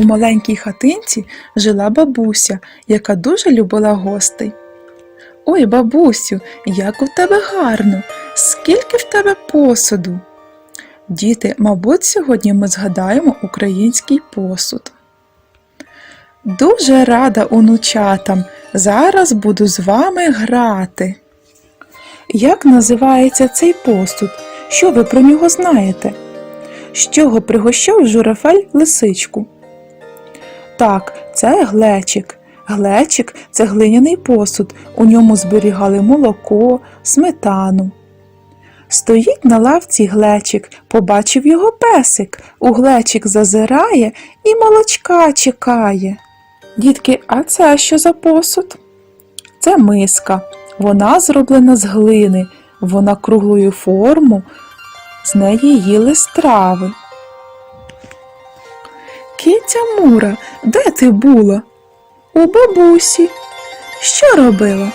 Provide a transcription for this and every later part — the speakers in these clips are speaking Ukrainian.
У маленькій хатинці жила бабуся, яка дуже любила гостей. Ой, бабусю, як у тебе гарно! Скільки в тебе посуду? Діти, мабуть, сьогодні ми згадаємо український посуд. Дуже рада онучатам. Зараз буду з вами грати. Як називається цей посуд? Що ви про нього знаєте? З чого пригощав журафель лисичку? Так, це глечик. Глечик це глиняний посуд. У ньому зберігали молоко, сметану. Стоїть на лавці глечик, побачив його песик. У глечик зазирає і молочка чекає. Дітки, а це що за посуд? Це миска. Вона зроблена з глини, вона круглою форму, з неї їли страви. Киця Мура, де ти була? У бабусі. Що робила?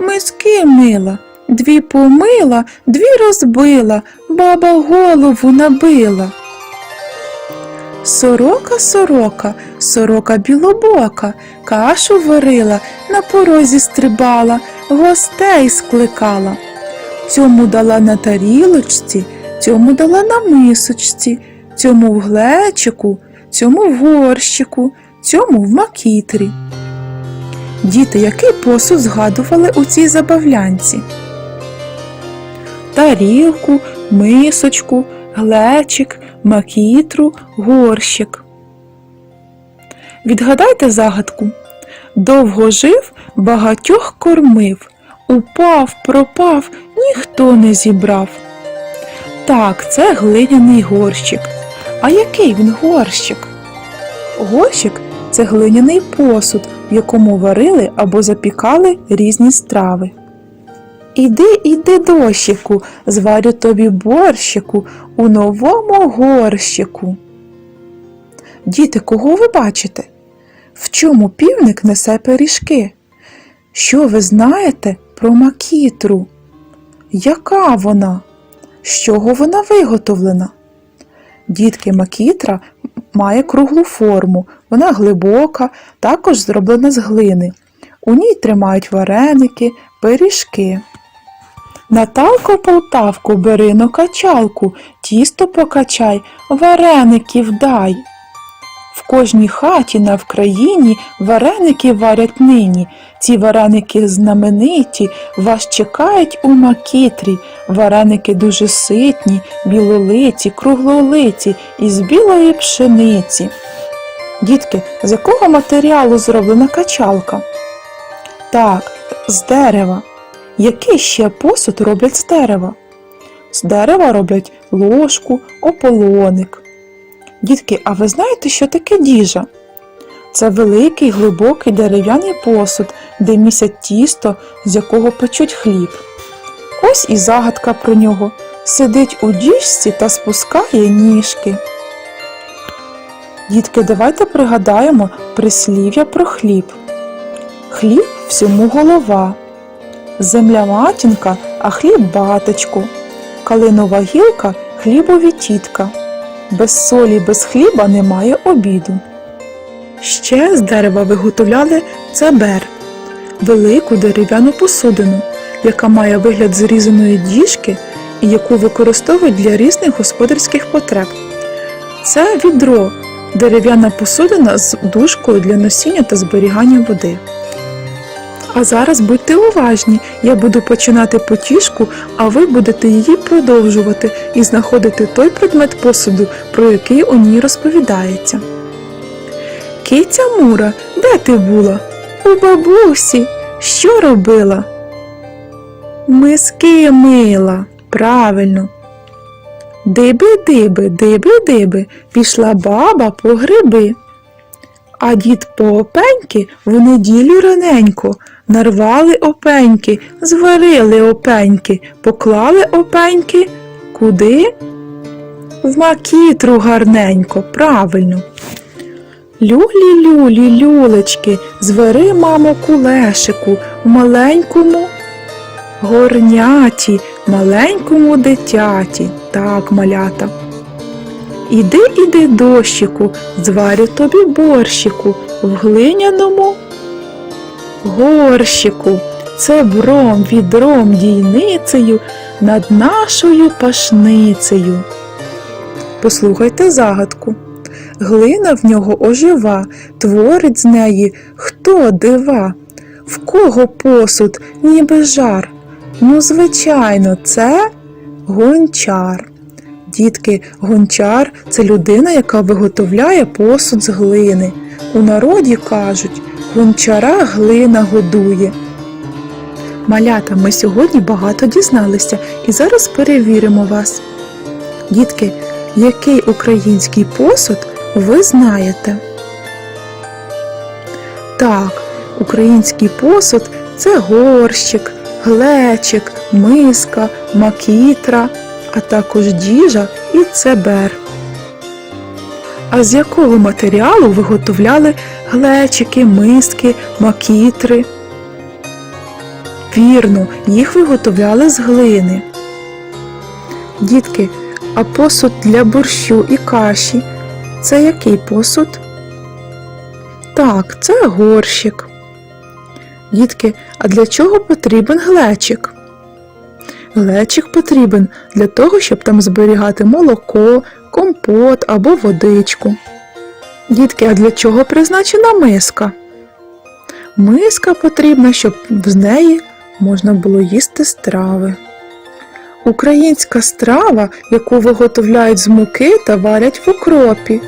Миски мила, дві помила, дві розбила, баба голову набила. Сорока, сорока, сорока білобока, кашу варила, на порозі стрибала, гостей скликала. Цьому дала на тарілочці, цьому дала на мисочці, цьому в глечику, цьому в горщику, цьому в макітрі. Діти, який посуд згадували у цій забавлянці? Тарілку, мисочку, глечик, макітру, горщик. Відгадайте загадку. Довго жив, багатьох кормив, упав, пропав, ніхто не зібрав. Так, це глиняний горщик. А який він горщик? Горщик це глиняний посуд, в якому варили або запікали різні страви. Іди, іди, дощику, зварю тобі борщику у новому горщику. Діти, кого ви бачите? В чому півник несе пиріжки? Що ви знаєте про макітру? Яка вона? З чого вона виготовлена? Дітки, макітра має круглу форму, вона глибока, також зроблена з глини. У ній тримають вареники, пиріжки. Наталко полтавку бери но качалку, тісто покачай, вареників дай. В кожній хаті на Вкраїні вареники варять нині. Ці вареники знамениті, вас чекають у макітрі. Вареники дуже ситні, білолиці, круглолиці із білої пшениці. Дітки, з якого матеріалу зроблена качалка? Так, з дерева. Який ще посуд роблять з дерева? З дерева роблять ложку, ополоник. Дітки, а ви знаєте, що таке діжа? Це великий глибокий дерев'яний посуд, де місять тісто, з якого печуть хліб. Ось і загадка про нього. Сидить у діжці та спускає ніжки. Дітки, давайте пригадаємо прислів'я про хліб. Хліб всьому голова. Земля матінка, а хліб батечко. Калинова гілка хлібові тітка. Без солі, без хліба немає обіду. Ще з дерева виготовляли цебер велику дерев'яну посудину, яка має вигляд зрізаної діжки і яку використовують для різних господарських потреб. Це відро, дерев'яна посудина з дужкою для носіння та зберігання води. А зараз будьте уважні, я буду починати потішку, а ви будете її продовжувати і знаходити той предмет посуду, про який у ній розповідається. Киця Мура, де ти була? У бабусі. Що робила? Миски мила. Правильно. Диби-диби, диби-диби, пішла баба по гриби. А дід по опеньки в неділю раненько нарвали опеньки, зварили опеньки, поклали опеньки. Куди? В макітру гарненько, правильно. Люлі, люлі, люлечки, звери, мамо, кулешику в маленькому горняті, маленькому дитяті. Так, малята. Іди, іди, дощику, зварю тобі борщику в глиняному горщику. Це бром відром дійницею над нашою пашницею. Послухайте загадку. Глина в нього ожива, творить з неї хто дива, в кого посуд, ніби жар. Ну, звичайно, це гончар. Дітки, гончар це людина, яка виготовляє посуд з глини. У народі кажуть, гончара глина годує. Малята, ми сьогодні багато дізналися і зараз перевіримо вас. Дітки, який український посуд ви знаєте? Так, український посуд це горщик, глечик, миска, макітра, а також діжа і цебер. А з якого матеріалу виготовляли глечики, миски, макітри? Вірно, їх виготовляли з глини. Дітки, а посуд для борщу і каші це який посуд? Так, це горщик. Дітки, а для чого потрібен глечик? Глечик потрібен для того, щоб там зберігати молоко, компот або водичку. Дітки, а для чого призначена миска? Миска потрібна, щоб з неї можна було їсти страви. Українська страва, яку виготовляють з муки та варять в окропі.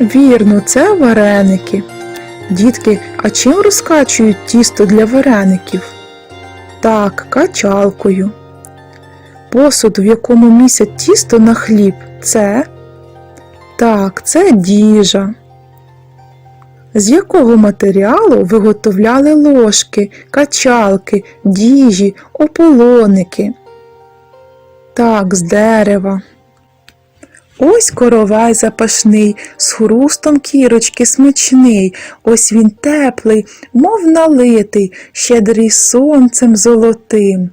Вірно, це вареники. Дітки, а чим розкачують тісто для вареників? Так, качалкою. Посуд, в якому місять тісто на хліб, це? Так, це діжа. З якого матеріалу виготовляли ложки, качалки, діжі, ополоники? Так, з дерева. Ось коровай запашний, з хрустом кірочки смачний, ось він теплий, мов налитий, щедрий сонцем золотим.